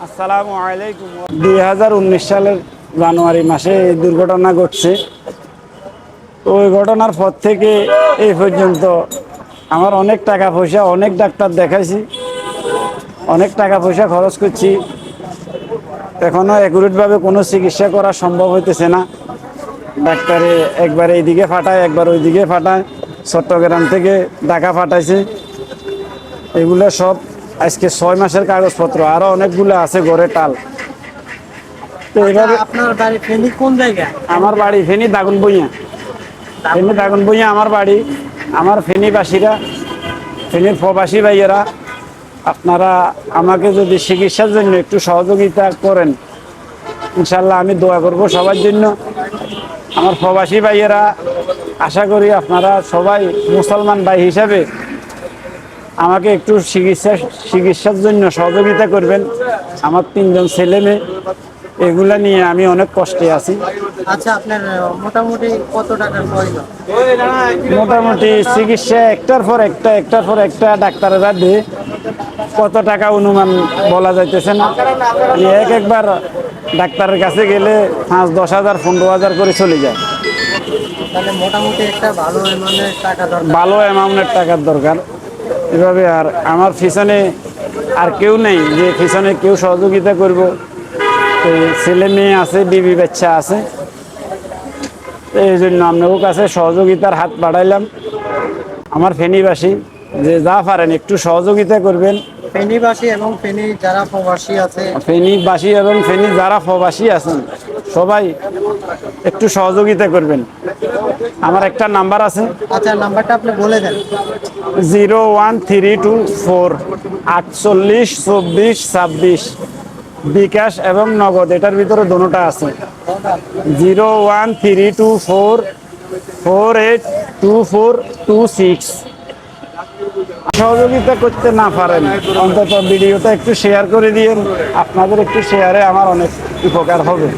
আসসালামু আলাইকুম। দুই হাজার উনিশ সালের জানুয়ারি মাসে এই দুর্ঘটনা ঘটছে। ওই ঘটনার পর থেকে এই পর্যন্ত আমার অনেক টাকা পয়সা, অনেক ডাক্তার দেখাইছি, অনেক টাকা পয়সা খরচ করছি। এখনও অ্যাকুরেটভাবে কোনো চিকিৎসা করা সম্ভব হইতেছে না। ডাক্তারে একবার এইদিকে ফাটায় একবার ওইদিকে ফাটায় চট্টগ্রাম থেকে ঢাকা ফাটাইছে এগুলো সব আজকে ছয় মাসের কাগজপত্র আরও অনেকগুলো আছে ঘরে টাল তো এইভাবে আপনার বাড়ি ফেনী কোন জায়গা? আমার বাড়ি ফেনী দাগুন বইয়া ফেনী দাগুন বইয়া আমার বাড়ি। আমার ফেনীবাসীরা ফেনীর প্রবাসী ভাইয়েরা আপনারা আমাকে যদি চিকিৎসার জন্য একটু সহযোগিতা করেন ইনশাল্লাহ আমি দোয়া করব সবার জন্য। আমার প্রবাসী ভাইয়েরা আশা করি আপনারা সবাই মুসলমান ভাই হিসাবে আমাকে একটু চিকিৎসা চিকিৎসার জন্য সহযোগিতা করবেন। আমার তিনজন ছেলে মেয়ে এগুলা নিয়ে আমি অনেক কষ্টে আছি। আচ্ছা আপনার মোটামুটি কত টাকার প্রয়োজন মোটামুটি চিকিৎসা একটার পর একটা একটার পর একটা ডাক্তারেরা দিয়ে কত টাকা অনুমান বলা যাইতেছে না। এক একবার ডাক্তারের কাছে গেলে পাঁচ দশ হাজার পনেরো হাজার করে চলে যায়। তাহলে মোটামুটি একটা ভালো অ্যামাউন্টের টাকা দরকার। ভালো অ্যামাউন্টের টাকার দরকার। এভাবে আর আমার পিছনে আর কেউ নেই যে পিছনে কেউ সহযোগিতা করব। তো ছেলে মেয়ে আছে বিবি বাচ্চা আছে। এই জন্য আপনাদের কাছে সহযোগিতার হাত বাড়াইলাম। আমার ফেনীবাসী যে যা পারেন একটু সহযোগিতা করবেন। ফেনীবাসী এবং ফেনী যারা প্রবাসী আছে। ফেনীবাসী এবং ফেনী যারা প্রবাসী আছেন সবাই একটু সহযোগিতা করবেন। আমার একটা নাম্বার আছে। আচ্ছা নাম্বারটা আপনি বলে দেন। Zero one three two four আটচল্লিশ চব্বিশ ছাব্বিশ। বিকাশ এবং নগদ এটার ভিতরে দোনোটা আছে। Zero one three two four four eight two four two six. সহযোগিতা করতে না পারেন, অন্তত ভিডিওটা একটু শেয়ার করে দিয়েন। আপনাদের একটু শেয়ারে আমার অনেক উপকার হবে।